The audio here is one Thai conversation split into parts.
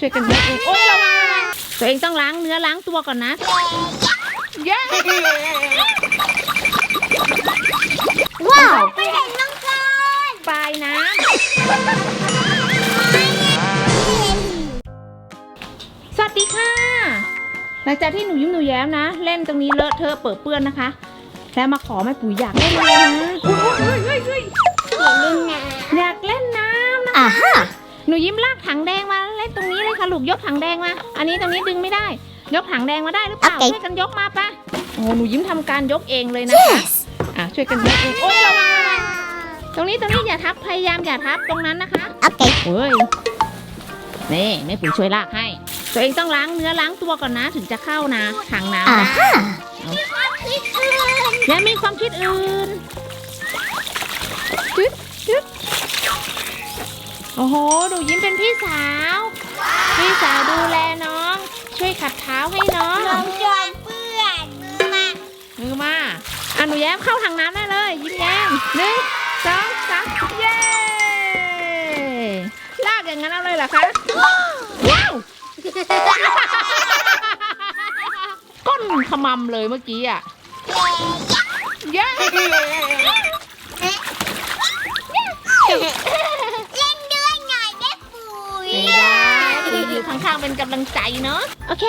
ช่วยกันยกเองโอ้ยระวังระวังตัวเองต้องล้างเนื้อล้างตัวก่อนนะเย้ว้าวไม่เห็นน้องก่อนปลายน้ำสวัสดีค่ะ หลังจากที่หนูยิ้มหนูแย้มนะ เล่นตรงนี้เลอะเทอะเปิดเปื้อนนะคะ แล้วมาขอแม่ปุ๋ยอยากเล่นเลยนะเฮ้ยเฮ้ยเฮ้ยเล่นน้อยากเล่นน้ำนะำอ่าฮะ หนูยิ้มลากถังแดงมาเล่นตรงนี้เลยค่ะลูกยกถังแดงมา อันนี้ตรงนี้ดึงไม่ได้ ยกถังแดงมาได้หรือเปล่าช่วยกันยกมาปะโอ้หนูยิ้มทำการยกเองเลยนะคะ อะช่วยกันยกเองโอ้ยระวังระวังตรงนี้ตรงนี้อย่าทับพยายามอย่าทับตรงนั้นนะคะโอเคเฮ้ย นี่แม่ปุ๋ยช่วยลากให้ ตัวเองต้องล้างเนื้อล้างตัวก่อนนะ ถึงจะเข้านะถังน้ำอ่านะฮะอย่ามีความคิดอื่น อ้โหหนูยิ้มเป็นพี่สาว พี่สาวดูแลน้อง ช่วยขัดเท้าให้น้องน้องจอนเปื้อนมามือมาอะหนูแย้มเข้าถังน้ำได้เลย ยิ้มแย้มหนึ่งสองสามเย้ลากอย่างนั้นเอาเลยเหรอคะว้าวก้นขมำเลยเมื่อกี้อะเย้ เป็นกำลังใจเนาะโอเค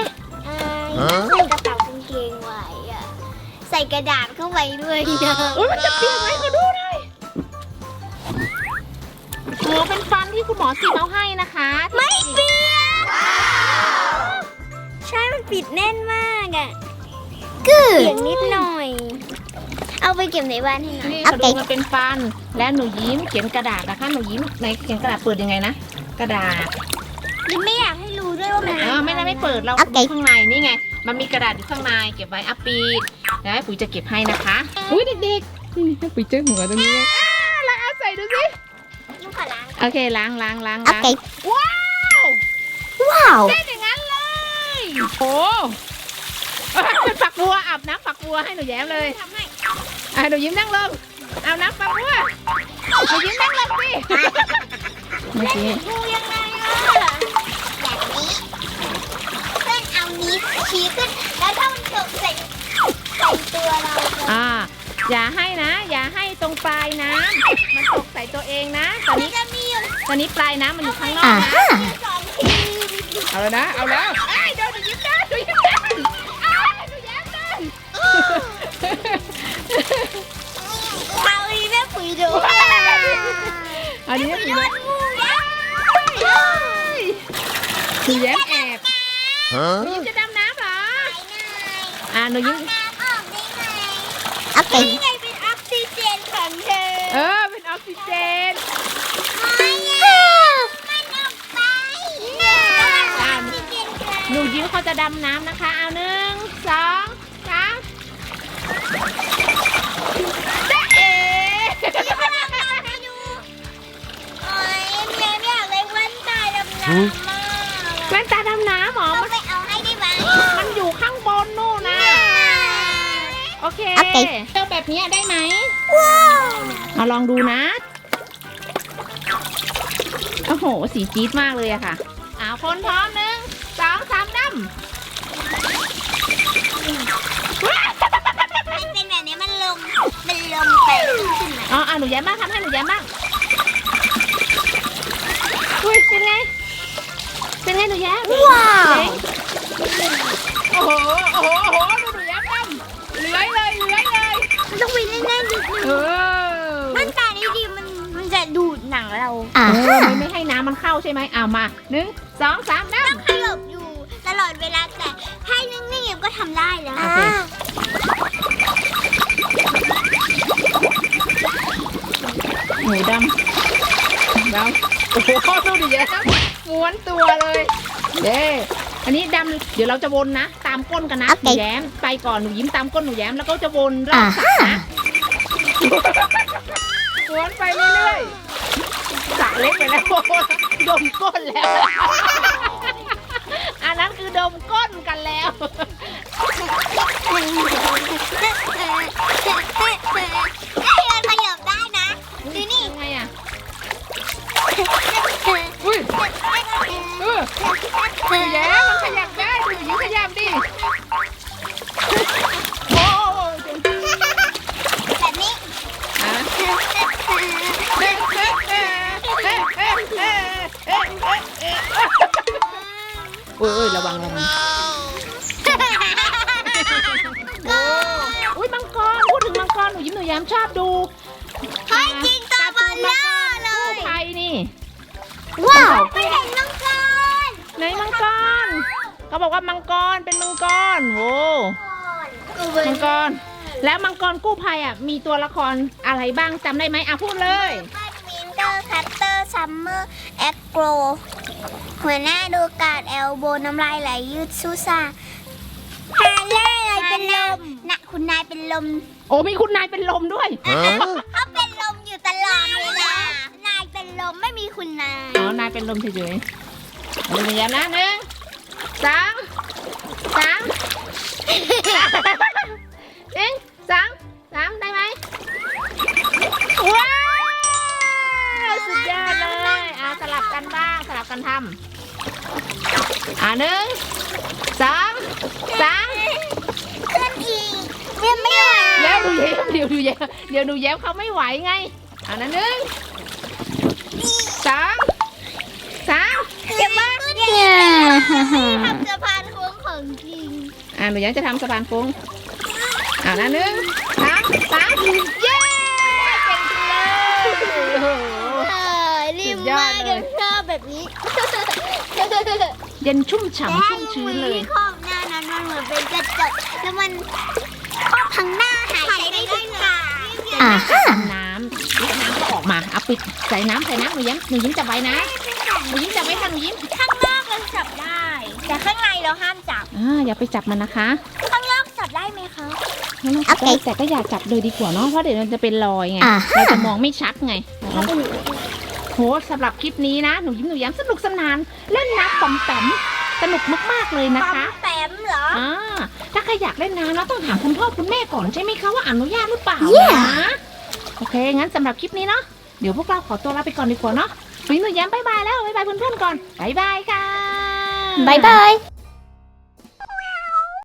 เอ้ยใส่กระเป๋ากางเกงไว้อะใส่กระดาษเข้าไปด้วยเนอะโอ้ยมันจะเปียกไหมขอดูหน่อยโอ้เป็นฟันที่คุณหมอซีเอาให้นะคะไม่เปียกใช่มันปิดแน่นมากอะเปียกนิดหน่อย เอาไปเก็บในบ้านให้หน่อยนี่เขาดูมันเป็นฟัน และหนูยิ้มเขียนกระดาษนะคะหนูยิ้มในเขียนกระดาษเปิดยังไงนะกระดาษยิ้มไม่อยากให้รู้ด้วยว่ามันเออไม่ได้ไม่เปิดเราโอเคดูข้างในนี่ไง มันมีกระดาษอยู่ข้างในเก็บไว้อัปปีดแล้วให้ปุ๋ยจะเก็บให้นะคะอุ้ยเด็กๆนี่ให้ปุ๋ยเจอหัวตรงนี้อ่าแล้วเอาใส่ดูสิลูกขอล้างโอเคล้างล้างล้างโอล้างเคว้าวว้าวเล่นอย่างนั้นเลยโอ้เอ้ยเป็นฝักบัวอาบน้ำฝักบัวให้หนูแย้มเลยทำให้อะหนูยิ้มนั่งลงเอาน้ำฝักบัวหนูยิ้มนั่งลงสิเมื่อกี้งูยังไง นเอานิ้วชี้ขึ้น แล้วถ้ามันตกใส่ใส่ตัวเราจะอ่าอย่าให้นะ อย่าให้ตรงปลายน้ำมันตกใส่ตัวเองนะ ตอนมันนี้จะมีอยู่ตอนนี้ปลายน้ำมันอยู่ข้างนอกนะ สองทีเอาแล้วนะ เอาแล้วไอ้ยโดนหนูยิ้มได้หนูยิ้มได้อ้าวหนูแย้มได้เอาอีแม่ปุ๋ยดูอันนี้ปุ๋ยหโดนู อ่าหนูยิ้มน้ำออกได้ไหมโอเคนี่ไงเป็นออกซิเจนของเธอเออเป็นออกซิเจนไม่อะมันออกไปน่ะออกซิเจนค่ะหนูยิ้มเขาจะดำน้ำนะคะ เอาหนึ่งสองสามจ๊ะเอ๋โอ๊ยแม่ไม่อยากเล่นแว่นตาดำน้ำ โอเคโอเคเจ้าแบบนี้ได้ไหมว้าวเอาลองดูนะ โอ้โห สีจี๊ดมากเลยอะค่ะเอาคนพร้อมหนึ่งสองสามดำว้าวมันเป็นแบบนี้มันลง มันลงไปขึ้นมาอ๋อเอาหนูแย้มบ้างทำให้หนูแย้มบ้า เราเออไม่ไม่ให้น้ำมันเข้าใช่ไหมเอามาหนึ่งสองสามน้ต้องขยบอยู่ตลอดเวลาแต่ให้นิ่งๆก็ทำได้แล้วโอเคำหมูดำดำโอ้โหดูดิแย้มม้วนตัวเลยเย้อันนี้ดำเดี๋ยวเราจะวนนะ ตามก้นกันนะโอหเคนูแย้มไปก่อนหนูยิ้มตามก้นหนูแย้มแล้วก็จะวนรอบสระนะวนไปเรื่อยๆสระ เล็กไปแล้วดมก้นแล้ว อันนั้นคือดมก้นกันแล้ว มันขยับได้นะดูนี่ยังไงอะอุ้ยเออดูแล้วมันขยับได้ดูหญิขยับดิ อ้ยระวังระวังโอ้อุ้ยมังกรพูดถึงมังกรหนูยิ้มหนูแย้มชอบดูเฮ้ยจริงตาบอลล่าเลกู้ย ภัยนี่ว้าวไม่เห็นมังกรไหนมังกรเขาบอกว่ามังกรเป็นมังกรโว้มังกร แล้วมังกรกู้ภัยอะมีตัวละครอะไรบ้างจำได้ไหมอะพูดเลยบ้านวินเตอร์คัตเตอร์ ซัมเมอร์แอคโกรหัวหน้าดูการดแอลโบน้ำลายไหลยืดซูซ่าฮาเล่อะไรเป็นลมนะคุณนายเป็นลมโอ้มีคุณนายเป็นลมด้วยเขาเป็นลมอยู่ตลอดเวลานายเป็นลมไม่มีคุณนายอ๋อนายเป็นลมเฉยๆเอาเลยนะหนึ่งสองสาม กันทำอะหนึ่งสองสามขึ้นอีกเรียบไม่ไหวแล้วดูแย้มเดี๋ยวดูแย้มเดี๋ยวดูแย้มเขาไม่ไหวไงอะนะหนึ่งสองสามเจ็บมากเนี่ยทำสะพานโค้งของจริงอะหนูยังจะทำสะพานโค้งอะนะหนึ่งสามสาม เย็นชุ่มฉ่ำชุ่มชื้นเลยครอบหน้านั้นมันเหมือนเป็นกระจกแล้วมันครอบทั้งหน้าหายใจได้ทุกอย่างอ่าน้ำลูกน้ำก็ออกมาเอาปิดใส่น้ำใส่น้ำหนูยิ้มหนูยิ้มจับไว้นะหนูยิ้มจับไว้ค่ะหนูยิ้มข้างนอกเราจับได้ แต่ข้างในเราห้ามจับอ่าอย่าไปจับมันนะคะ ข้างนอกจับได้ไหมคะไม่ต้องจับได้แต่ก็อย่าจับเลยดีกว่าเนาะเพราะเดี๋ยวมันจะเป็นรอยไงอ่าเราจะมองไม่ชัดไง โหสำหรับคลิปนี้นะ หนูยิ้มหนูแย้มสนุกสนาน เล่นน้ำปอมแปมสนุกมากๆเลยนะคะ แปมเหรอ อ่าถ้าใครอยากเล่นน้ำแล้วต้องถามคุณพ่อคุณแม่ก่อนใช่ไหมคะว่าอนุญาตหรือเปล่า Yeah นะโอเค งั้นสำหรับคลิปนี้เนาะเดี๋ยวพวกเราขอตัวลาไปก่อนดีกว่าเนาะหนูยิ้มหนูแย้มบายบายแล้วบายบายเพื่อนๆก่อนบายบายค่ะบายบาย